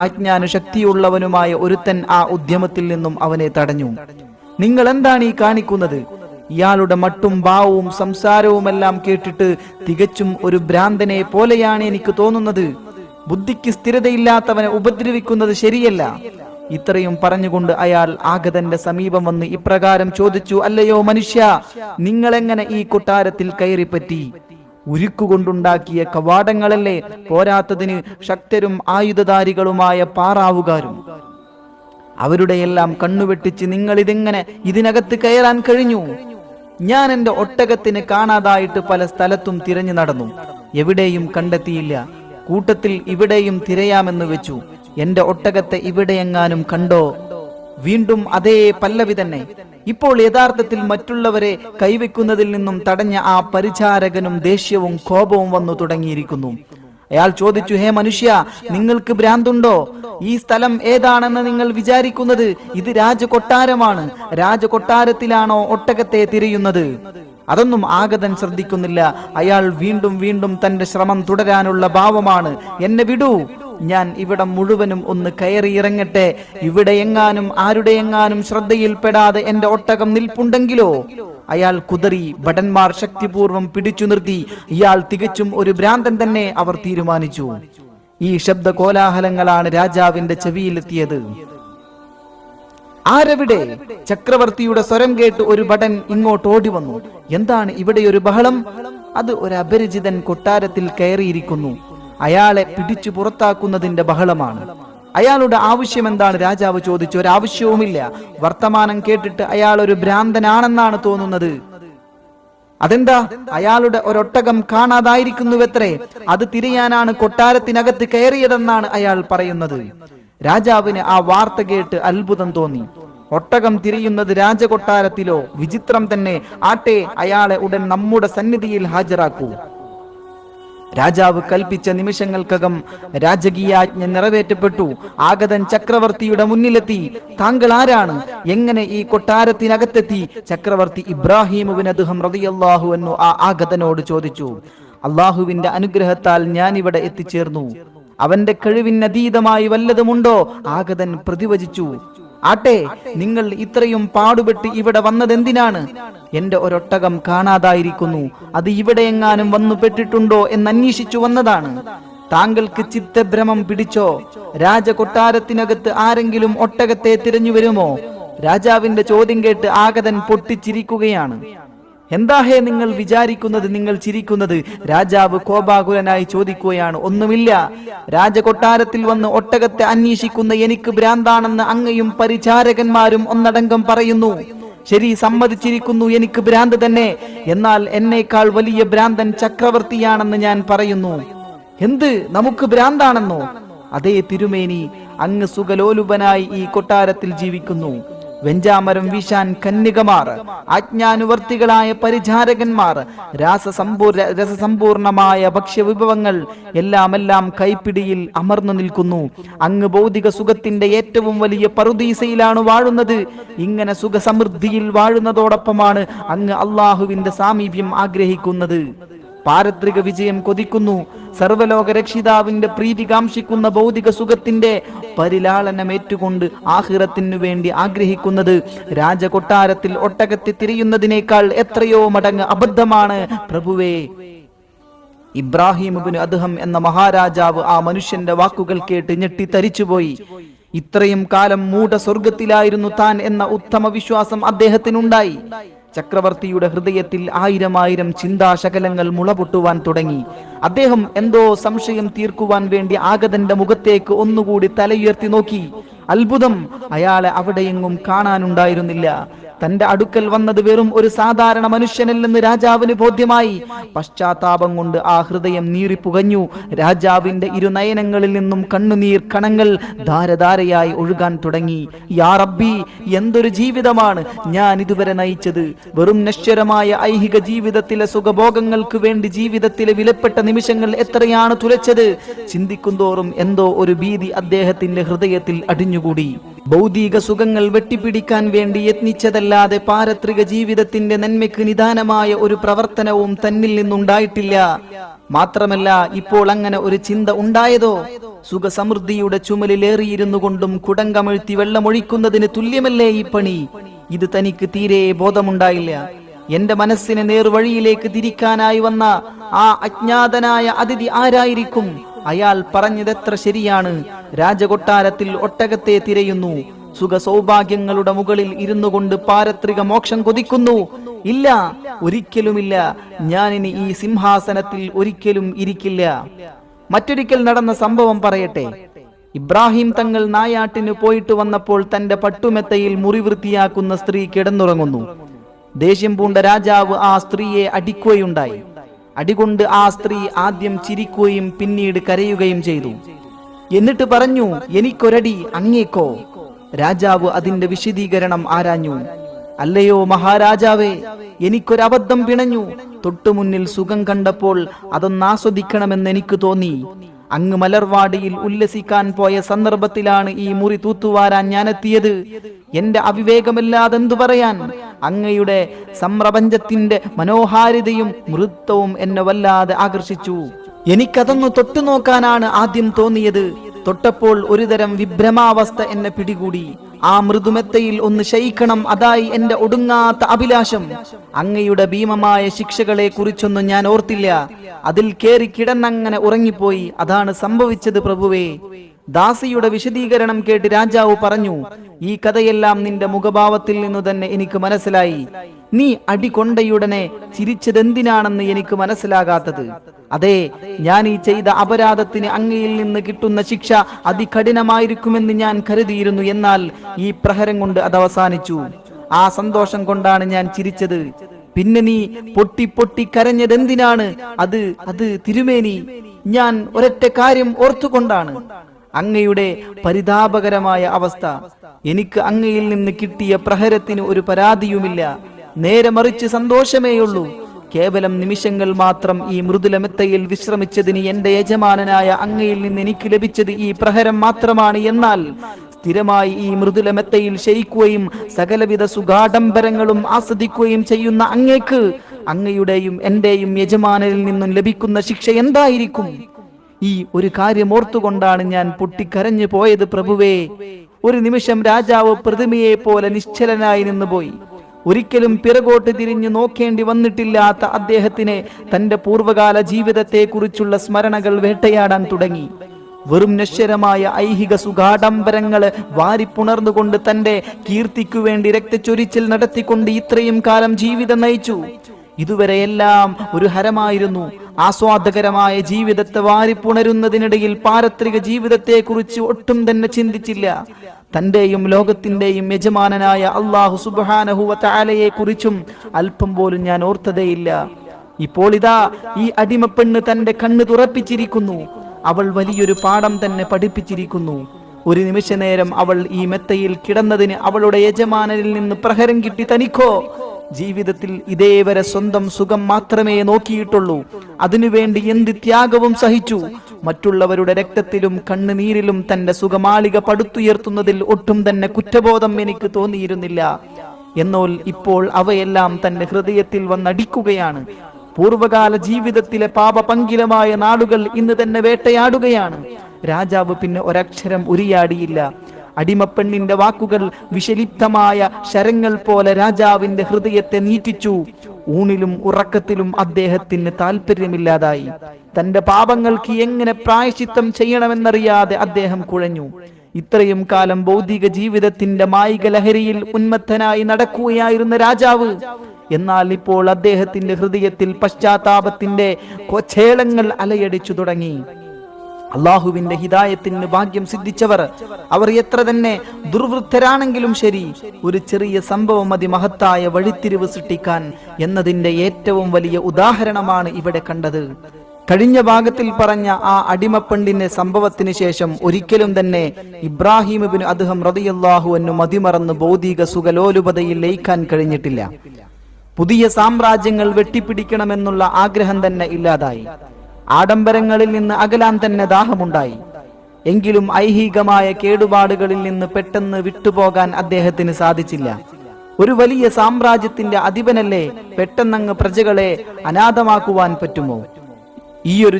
അജ്ഞാന ശക്തിയുള്ളവനുമായ ഒരുത്തൻ ആ ഉദ്യമത്തിൽ നിന്നും അവനെ തടഞ്ഞു. നിങ്ങൾ എന്താണ് ഈ കാണിക്കുന്നത്? ഇയാളുടെ മട്ടും ഭാവവും സംസാരവുമെല്ലാം കേട്ടിട്ട് തികച്ചും ഒരു ഭ്രാന്തനെ പോലെയാണ് എനിക്ക് തോന്നുന്നത്. ബുദ്ധിക്ക് സ്ഥിരതയില്ലാത്തവനെ ഉപദ്രവിക്കുന്നത് ശരിയല്ല. ഇത്രയും പറഞ്ഞുകൊണ്ട് അയാൾ ആഗതന്റെ സമീപം വന്ന് ഇപ്രകാരം ചോദിച്ചു അല്ലയോ മനുഷ്യ നിങ്ങളെങ്ങനെ ഈ കൊട്ടാരത്തിൽ കയറിപ്പറ്റി? ഉരുക്കുകൊണ്ടുണ്ടാക്കിയ കവാടങ്ങളല്ലേ? പോരാത്തതിന് ശക്തരും ആയുധധാരികളുമായ പാറാവുകാരും. അവരുടെയെല്ലാം കണ്ണുവെട്ടിച്ച് നിങ്ങൾ ഇതെങ്ങനെ ഇതിനകത്ത് കയറാൻ കഴിഞ്ഞു? ഞാൻ എന്റെ ഒട്ടകത്തിന് കാണാതായിട്ട് പല സ്ഥലത്തും തിരഞ്ഞു നടന്നു. എവിടെയും കണ്ടെത്തിയില്ല. കൂട്ടത്തിൽ ഇവിടെയും തിരയാമെന്ന് വെച്ചു. എന്റെ ഒട്ടകത്തെ ഇവിടെയെങ്ങാനും കണ്ടോ? വീണ്ടും അതേ പല്ലവി തന്നെ. ഇപ്പോൾ യഥാർത്ഥത്തിൽ മറ്റുള്ളവരെ കൈവെക്കുന്നതിൽ നിന്നും തടഞ്ഞ ആ പരിചാരകനും ദേഷ്യവും കോപവും വന്നു തുടങ്ങിയിരിക്കുന്നു. അയാൾ ചോദിച്ചു ഹേ മനുഷ്യ നിങ്ങൾക്ക് ഭ്രാന്തുണ്ടോ? ഈ സ്ഥലം ഏതാണെന്ന് നിങ്ങൾ വിചാരിക്കുന്നത്? ഇത് രാജകൊട്ടാരമാണ്. രാജകൊട്ടാരത്തിലാണോ ഒട്ടകത്തെ തിരയുന്നത്? അതൊന്നും ആഗതൻ ശ്രദ്ധിക്കുന്നില്ല. അയാൾ വീണ്ടും വീണ്ടും തന്റെ ശ്രമം തുടരാനുള്ള ഭാവമാണ്. എന്നെ വിടൂ. ഞാൻ ഇവിടം മുഴുവനും ഒന്ന് കയറി ഇറങ്ങട്ടെ. ഇവിടെ എങ്ങാനും ആരുടെ എങ്ങാനും ശ്രദ്ധയിൽപ്പെടാതെ എന്റെ ഒട്ടകം നിൽപ്പുണ്ടെങ്കിലോ? അയാൾ കുതറി ഭടന്മാർ ശക്തിപൂർവം പിടിച്ചു നിർത്തി. ഇയാൾ തികച്ചും ഒരു ഭ്രാന്തൻ തന്നെ അവർ തീരുമാനിച്ചു. ഈ ശബ്ദ കോലാഹലങ്ങളാണ് രാജാവിന്റെ ചെവിയിലെത്തിയത്. ആരവിടെ? ചക്രവർത്തിയുടെ സ്വരം കേട്ട് ഒരു ഭടൻ ഇങ്ങോട്ട് ഓടി വന്നു. എന്താണ് ഇവിടെ ഒരു ബഹളം? അത് ഒരു അപരിചിതൻ കൊട്ടാരത്തിൽ കയറിയിരിക്കുന്നു. അയാളെ പിടിച്ചു പുറത്താക്കുന്നതിന്റെ ബഹളമാണ്. അയാളുടെ ആവശ്യം എന്താണ് രാജാവ് ചോദിച്ചു. ഒരാവശ്യവുമില്ല. വർത്തമാനം കേട്ടിട്ട് അയാൾ ഒരു ഭ്രാന്തനാണെന്നാണ് തോന്നുന്നത്. അതെന്താ? അയാളുടെ ഒരൊട്ടകം കാണാതായിരിക്കുന്നുവെത്രേ? അത് തിരിയാനാണ് കൊട്ടാരത്തിനകത്ത് കയറിയതെന്നാണ് അയാൾ പറയുന്നത്. രാജാവിന് ആ വാർത്ത കേട്ട് അത്ഭുതം തോന്നി. ഒട്ടകം തിരിയുന്നത് രാജകൊട്ടാരത്തിലോ? വിചിത്രം തന്നെ. ആട്ടെ അയാളെ ഉടൻ നമ്മുടെ സന്നിധിയിൽ ഹാജരാക്കൂ. രാജാവ് കൽപ്പിച്ച നിമിഷങ്ങൾക്കകം രാജകീയാജ്ഞ നിറവേറ്റപ്പെട്ടു. ആഗതൻ ചക്രവർത്തിയുടെ മുന്നിലെത്തി. താങ്കൾ ആരാണ്? എങ്ങനെ ഈ കൊട്ടാരത്തിനകത്തെത്തി? ചക്രവർത്തി ഇബ്രാഹിമുവിൻ അദ്ദേഹം റതിയല്ലാഹു എന്നു ആ ആഗതനോട് ചോദിച്ചു അള്ളാഹുവിന്റെ അനുഗ്രഹത്താൽ ഞാൻ ഇവിടെ എത്തിച്ചേർന്നു. അവന്റെ കഴിവിനതീതമായി വല്ലതുമുണ്ടോ? ആഗതൻ പ്രതിവചിച്ചു ആട്ടെ നിങ്ങൾ ഇത്രയും പാടുപെട്ട് ഇവിടെ വന്നതെന്തിനാണ്? എന്റെ ഒരൊട്ടകം കാണാതായിരിക്കുന്നു. അത് ഇവിടെ എങ്ങാനും വന്നു പെട്ടിട്ടുണ്ടോ എന്ന് അന്വേഷിച്ചു വന്നതാണ്. താങ്കൾക്ക് ചിത്തഭ്രമം പിടിച്ചോ? രാജകൊട്ടാരത്തിനകത്ത് ആരെങ്കിലും ഒട്ടകത്തെ തിരഞ്ഞു വരുമോ? രാജാവിന്റെ ചോദ്യം കേട്ട് ആഗതൻ പൊട്ടിച്ചിരിക്കുകയാണ്. എന്താ ഹേ നിങ്ങൾ വിചാരിക്കുന്നത് നിങ്ങൾ ചിരിക്കുന്നത്? രാജാവ് കോപാകുലനായി ചോദിക്കുകയാണ്. ഒന്നുമില്ല. രാജകൊട്ടാരത്തിൽ വന്ന് ഒട്ടകത്തെ അന്വേഷിക്കുന്ന എനിക്ക് ഭ്രാന്താണെന്ന് അങ്ങയും പരിചാരകന്മാരും ഒന്നടങ്കം പറയുന്നു. ശരി സമ്മതിച്ചിരിക്കുന്നു എനിക്ക് ഭ്രാന്ത് തന്നെ. എന്നാൽ എന്നേക്കാൾ വലിയ ഭ്രാന്തൻ ചക്രവർത്തിയാണെന്ന് ഞാൻ പറയുന്നു. എന്ത്? നമുക്ക് ഭ്രാന്താണെന്നോ? അതേ തിരുമേനി അങ്ങ് സുഖലോലുപനായി ഈ കൊട്ടാരത്തിൽ ജീവിക്കുന്നു. വെഞ്ചാമരം വീശാൻ കന്യകമാർ ആജ്ഞാനുവർത്തികളായ പരിചാരകന്മാർ രാസസമ്പൂർ രസസമ്പൂർണമായ ഭക്ഷ്യവിഭവങ്ങൾ എല്ലാമെല്ലാം കൈപ്പിടിയിൽ അമർന്നു നിൽക്കുന്നു. അങ്ങ് ഭൗതിക സുഖത്തിന്റെ ഏറ്റവും വലിയ പറുദീസയിലാണ് വാഴുന്നത്. ഇങ്ങനെ സുഖസമൃദ്ധിയിൽ വാഴുന്നതോടൊപ്പമാണ് അങ്ങ് അള്ളാഹുവിന്റെ സാമീപ്യം ആഗ്രഹിക്കുന്നത്. പാരത്രിക വിജയം കൊതിക്കുന്നു. സർവലോക രക്ഷിതാവിന്റെ പ്രീതി കാംക്ഷിക്കുന്ന ഭൗതിക സുഖത്തിന്റെ പരിലാളനമേറ്റുകൊണ്ട് ആഹിറത്തിനു വേണ്ടി ആഗ്രഹിക്കുന്നത്. രാജകൊട്ടാരത്തിൽ ഒട്ടകത്തെ തിരിയുന്നതിനേക്കാൾ എത്രയോ മടങ്ങ് അബദ്ധമാണ് പ്രഭുവേ. ഇബ്രാഹിമുബിന് അദ്ദേഹം എന്ന മഹാരാജാവ് ആ മനുഷ്യന്റെ വാക്കുകൾ കേട്ട് ഞെട്ടി തരിച്ചുപോയി ഇത്രയും കാലം മൂഢ സ്വർഗത്തിലായിരുന്നു താൻ എന്ന ഉത്തമ വിശ്വാസം അദ്ദേഹത്തിനുണ്ടായി. ചക്രവർത്തിയുടെ ഹൃദയത്തിൽ ആയിരം ആയിരം ചിന്താശകലങ്ങൾ മുളപൊട്ടുവാൻ തുടങ്ങി. അദ്ദേഹം എന്തോ സംശയം തീർക്കുവാൻ വേണ്ടി ആഗതന്റെ മുഖത്തേക്ക് ഒന്നുകൂടി തലയുയർത്തി നോക്കി. അത്ഭുതം അയാളെ അവിടെയെങ്ങും കാണാനുണ്ടായിരുന്നില്ല. തന്റെ അടുക്കൽ വന്നത് വെറും ഒരു സാധാരണ മനുഷ്യനല്ലെന്ന് രാജാവിന് ബോധ്യമായി. പശ്ചാത്താപം കൊണ്ട് ആ ഹൃദയം നീറിപ്പുകഞ്ഞു രാജാവിന്റെ ഇരുനയനങ്ങളിൽ നിന്നും കണ്ണുനീർ കണങ്ങൾ ധാരധാരയായി ഒഴുകാൻ തുടങ്ങി. യാ റബ്ബി എന്തൊരു ജീവിതമാണ് ഞാൻ ഇതുവരെ നയിച്ചത്. വെറും നശ്വരമായ ഐഹിക ജീവിതത്തിലെ സുഖഭോഗങ്ങൾക്ക് വേണ്ടി ജീവിതത്തിലെ വിലപ്പെട്ട നിമിഷങ്ങൾ എത്രയാണ് തുലച്ചത്? ചിന്തിക്കുന്തോറും എന്തോ ഒരു ഭീതി അദ്ദേഹത്തിന്റെ ഹൃദയത്തിൽ അടിഞ്ഞുകൂടി ഭൗതിക സുഖങ്ങൾ വെട്ടിപ്പിടിക്കാൻ വേണ്ടി യത്നിച്ചതല്ലാതെ പാരത്രിക ജീവിതത്തിന്റെ നന്മയ്ക്ക് നിദാനമായ ഒരു പ്രവർത്തനവും തന്നിൽ നിന്നുണ്ടായിട്ടില്ല. മാത്രമല്ല ഇപ്പോൾ അങ്ങനെ ഒരു ചിന്ത ഉണ്ടായതോ? സുഖസമൃദ്ധിയുടെ ചുമലിലേറിയിരുന്നു കൊണ്ടും കുടങ്കമഴ്ത്തി വെള്ളമൊഴിക്കുന്നതിന് തുല്യമല്ലേ ഈ പണി? ഇത് തനിക്ക് തീരെ ബോധമുണ്ടായില്ല. എന്റെ മനസ്സിനെ നേർവഴിയിലേക്ക് തിരിക്കാനായി വന്ന ആ അജ്ഞാതനായ അതിഥി ആരായിരിക്കും? അയാൾ പറഞ്ഞതെത്ര ശരിയാണ്. രാജകൊട്ടാരത്തിൽ ഒട്ടകത്തെ തിരയുന്നു. സുഖ സൗഭാഗ്യങ്ങളുടെ മുകളിൽ ഇരുന്നു കൊണ്ട് പാരത്രിക മോക്ഷം കൊതിക്കുന്നു. ഇല്ല ഒരിക്കലുമില്ല. ഞാനിനി ഈ സിംഹാസനത്തിൽ ഒരിക്കലും ഇരിക്കില്ല. മറ്റൊരിക്കൽ നടന്ന സംഭവം പറയട്ടെ. ഇബ്രാഹിം തങ്ങൾ നായാട്ടിന് പോയിട്ട് വന്നപ്പോൾ തന്റെ പട്ടുമെത്തയിൽ മുറി വൃത്തിയാക്കുന്ന സ്ത്രീ കിടന്നുറങ്ങുന്നു. ദേഷ്യം പൂണ്ട രാജാവ് ആ സ്ത്രീയെ അടിക്കുകയുണ്ടായി. അടികൊണ്ട് ആ സ്ത്രീ ആദ്യം ചിരിക്കുകയും പിന്നീട് കരയുകയും ചെയ്തു. എന്നിട്ട് പറഞ്ഞു എനിക്കൊരടി അങ്ങേക്കോ? രാജാവ് അതിന്റെ വിശദീകരണം ആരാഞ്ഞു. അല്ലയോ മഹാരാജാവേ എനിക്കൊരബദ്ധം പിണഞ്ഞു. തൊട്ടുമുന്നിൽ സുഖം കണ്ടപ്പോൾ അതൊന്നാസ്വദിക്കണമെന്ന് എനിക്ക് തോന്നി. അങ്ങ് മലർവാടിയിൽ ഉല്ലസിക്കാൻ പോയ സന്ദർഭത്തിലാണ് ഈ മുറി തൂത്തുവാരാൻ ഞാനെത്തിയത്. എന്റെ അവിവേകമല്ലാതെന്തു പറയാൻ? അങ്ങയുടെ സംപ്രപഞ്ചത്തിന്റെ മനോഹാരിതയും മൃത്വവും എന്നെ വല്ലാതെ ആകർഷിച്ചു. എനിക്കതൊന്ന് തൊട്ടു നോക്കാനാണ് ആദ്യം തോന്നിയത്. തൊട്ടപ്പോൾ ഒരുതരം വിഭ്രമാവസ്ഥ എന്നെ പിടികൂടി. ആ മൃദുമെത്തയിൽ ഒന്ന് ശയിക്കണം അതായി എന്റെ ഒടുങ്ങാത്ത അഭിലാഷം. അങ്ങയുടെ ഭീമമായ ശിക്ഷകളെ കുറിച്ചൊന്നും ഞാൻ ഓർത്തില്ല. അതിൽ കേറി കിടന്നങ്ങനെ ഉറങ്ങിപ്പോയി. അതാണ് സംഭവിച്ചത് പ്രഭുവേ. ദാസിയുടെ വിശദീകരണം കേട്ട് രാജാവ് പറഞ്ഞു ഈ കഥയെല്ലാം നിന്റെ മുഖഭാവത്തിൽ നിന്നു തന്നെ എനിക്ക് മനസ്സിലായി. നീ അടി കൊണ്ടയുടനെ ചിരിച്ചതെന്തിനാണെന്ന് എനിക്ക് മനസ്സിലാകാത്തത്. അതെ ഞാൻ ഈ ചെയ്ത അപരാധത്തിന് അങ്ങയിൽ നിന്ന് കിട്ടുന്ന ശിക്ഷ അതികഠിനമായിരിക്കുമെന്ന് ഞാൻ കരുതിയിരുന്നു. എന്നാൽ ഈ പ്രഹരം കൊണ്ട് അത് അവസാനിച്ചു. ആ സന്തോഷം കൊണ്ടാണ് ഞാൻ ചിരിച്ചത്. പിന്നെ നീ പൊട്ടി പൊട്ടി കരഞ്ഞതെന്തിനാണ്? അത് അത് തിരുമേനി. ഞാൻ ഒരൊറ്റ കാര്യം ഓർത്തുകൊണ്ടാണ്. അങ്ങയുടെ പരിതാപകരമായ അവസ്ഥ. എനിക്ക് അങ്ങയിൽ നിന്ന് കിട്ടിയ പ്രഹരത്തിന് ഒരു പരാതിയുമില്ല. നേരെ മറിച്ച് സന്തോഷമേയുള്ളൂ. കേവലം നിമിഷങ്ങൾ മാത്രം ഈ മൃദുലമെത്തയിൽ വിശ്രമിച്ചതിന് എന്റെ യജമാനനായ അങ്ങയിൽ നിന്ന് എനിക്ക് ലഭിച്ചത് ഈ പ്രഹരം മാത്രമാണ്. എന്നാൽ സ്ഥിരമായി ഈ മൃദുലമെത്തയിൽ ശയിക്കുകയും സകലവിധ സുഖാഡംബരങ്ങളും ആസ്വദിക്കുകയും ചെയ്യുന്ന അങ്ങേക്ക് അങ്ങയുടെയും എന്റെയും യജമാനനിൽ നിന്നും ലഭിക്കുന്ന ശിക്ഷ എന്തായിരിക്കും? ഈ ഒരു കാര്യം ഓർത്തുകൊണ്ടാണ് ഞാൻ പൊട്ടിക്കരഞ്ഞു പോയത് പ്രഭുവേ. ഒരു നിമിഷം രാജാവ് പ്രതിമയെ പോലെ നിശ്ചലനായി നിന്നുപോയി. ഒരിക്കലും പിറകോട്ട് തിരിഞ്ഞു നോക്കേണ്ടി വന്നിട്ടില്ലാത്ത അദ്ദേഹത്തിന് തന്റെ പൂർവകാല ജീവിതത്തെക്കുറിച്ചുള്ള സ്മരണകൾ വേട്ടയാടാൻ തുടങ്ങി. വെറും നശ്വരമായ ഐഹിക സുഖാഡംബരങ്ങൾ വാരിപ്പുണർന്നുകൊണ്ട് തന്റെ കീർത്തിക്കു വേണ്ടി രക്തച്ചൊരിച്ചിൽ നടത്തിക്കൊണ്ട് ഇത്രയും കാലം ജീവിതം നയിച്ചു. ഇതുവരെയെല്ലാം ഒരു ഹരമായിരുന്നു. ആസ്വാദകരമായ ജീവിതത്തെ വാരിപ്പുണരുന്നതിനിടയിൽ പാരത്രിക ജീവിതത്തെ കുറിച്ച് ഒട്ടും തന്നെ ചിന്തിച്ചില്ല. തന്റെയും ലോകത്തിന്റെയും യജമാനനായ അള്ളാഹു സുബാനഹുവ കുറിച്ചും അല്പം പോലും ഞാൻ ഓർത്തതേയില്ല. ഇപ്പോൾ ഇതാ ഈ അടിമപ്പെണ്ണ് തന്റെ കണ്ണ് തുറപ്പിച്ചിരിക്കുന്നു. അവൾ വലിയൊരു പാഠം തന്നെ പഠിപ്പിച്ചിരിക്കുന്നു. ഒരു നിമിഷ നേരം അവൾ ഈ മെത്തയിൽ കിടന്നതിന് അവളുടെ യജമാനനിൽ നിന്ന് പ്രഹരം കിട്ടി തനിക്കോ? ജീവിതത്തിൽ ഇതേവരെ സ്വന്തം സുഖം മാത്രമേ നോക്കിയിട്ടുള്ളൂ. അതിനുവേണ്ടി എന്ത് ത്യാഗവും സഹിച്ചു. മറ്റുള്ളവരുടെ രക്തത്തിലും കണ്ണുനീരിലും തന്റെ സുഖമാളിക പടുത്തുയർത്തുന്നതിൽ ഒട്ടും തന്നെ കുറ്റബോധം എനിക്ക് തോന്നിയിരുന്നില്ല. എന്നാൽ ഇപ്പോൾ അവയെല്ലാം തന്റെ ഹൃദയത്തിൽ വന്നടിക്കുകയാണ്. പൂർവകാല ജീവിതത്തിലെ പാപപങ്കിലമായ നാടുകൾ ഇന്ന് തന്നെ വേട്ടയാടുകയാണ്. രാജാവ് പിന്നെ ഒരക്ഷരം ഉരിയാടിയില്ല. അടിമപ്പെണ്ണിന്റെ വാക്കുകൾ വിഷലിപ്തമായ ശരങ്ങൾ പോലെ രാജാവിന്റെ ഹൃദയത്തെ നീറ്റിച്ചു. ഊണിലും ഉറക്കത്തിലും അദ്ദേഹത്തിന് താല്പര്യമില്ലാതായി തന്റെ പാപങ്ങൾക്ക് എങ്ങനെ പ്രായശിത്തം ചെയ്യണമെന്നറിയാതെ അദ്ദേഹം കുഴഞ്ഞു. ഇത്രയും കാലം ഭൗതിക ജീവിതത്തിന്റെ മായിക ലഹരിയിൽ ഉന്മത്തനായി നടക്കുകയായിരുന്ന രാജാവ്. എന്നാൽ ഇപ്പോൾ അദ്ദേഹത്തിന്റെ ഹൃദയത്തിൽ പശ്ചാത്താപത്തിന്റെ കൊച്ചേളങ്ങൾ അലയടിച്ചു തുടങ്ങി. അള്ളാഹുവിന്റെ ഹിതായത്തിന് ഭാഗ്യം സിദ്ധിച്ചവർ. അവർ എത്ര തന്നെ ദുർവൃത്തരാണെങ്കിലും ശരി ഒരു ചെറിയ സംഭവം അതി മഹത്തായ വഴിത്തിരിവ് സൃഷ്ടിക്കാൻ എന്നതിന്റെ ഏറ്റവും വലിയ ഉദാഹരണമാണ് ഇവിടെ കണ്ടത്. കഴിഞ്ഞ ഭാഗത്തിൽ പറഞ്ഞ ആ അടിമപ്പെണ്ണിന്റെ സംഭവത്തിന് ശേഷം ഒരിക്കലും തന്നെ ഇബ്രാഹിമിബിന് അദ്ദേഹം റതിയല്ലാഹു എന്നു മതിമറന്ന് ഭൗതിക സുഖലോലുപതയിൽ ലയിക്കാൻ കഴിഞ്ഞിട്ടില്ല. പുതിയ സാമ്രാജ്യങ്ങൾ വെട്ടിപ്പിടിക്കണമെന്നുള്ള ആഗ്രഹം തന്നെ ഇല്ലാതായി. ആഡംബരങ്ങളിൽ നിന്ന് അകലാൻ തന്നെ ദാഹമുണ്ടായി. എങ്കിലും ഐഹികമായ കേടുപാടുകളിൽ നിന്ന് പെട്ടെന്ന് വിട്ടുപോകാൻ അദ്ദേഹത്തിന് സാധിച്ചില്ല. ഒരു വലിയ സാമ്രാജ്യത്തിന്റെ അധിപനല്ലേ പെട്ടെന്നങ്ങ് പ്രജകളെ അനാഥമാക്കുവാൻ പറ്റുമോ? ഈ ഒരു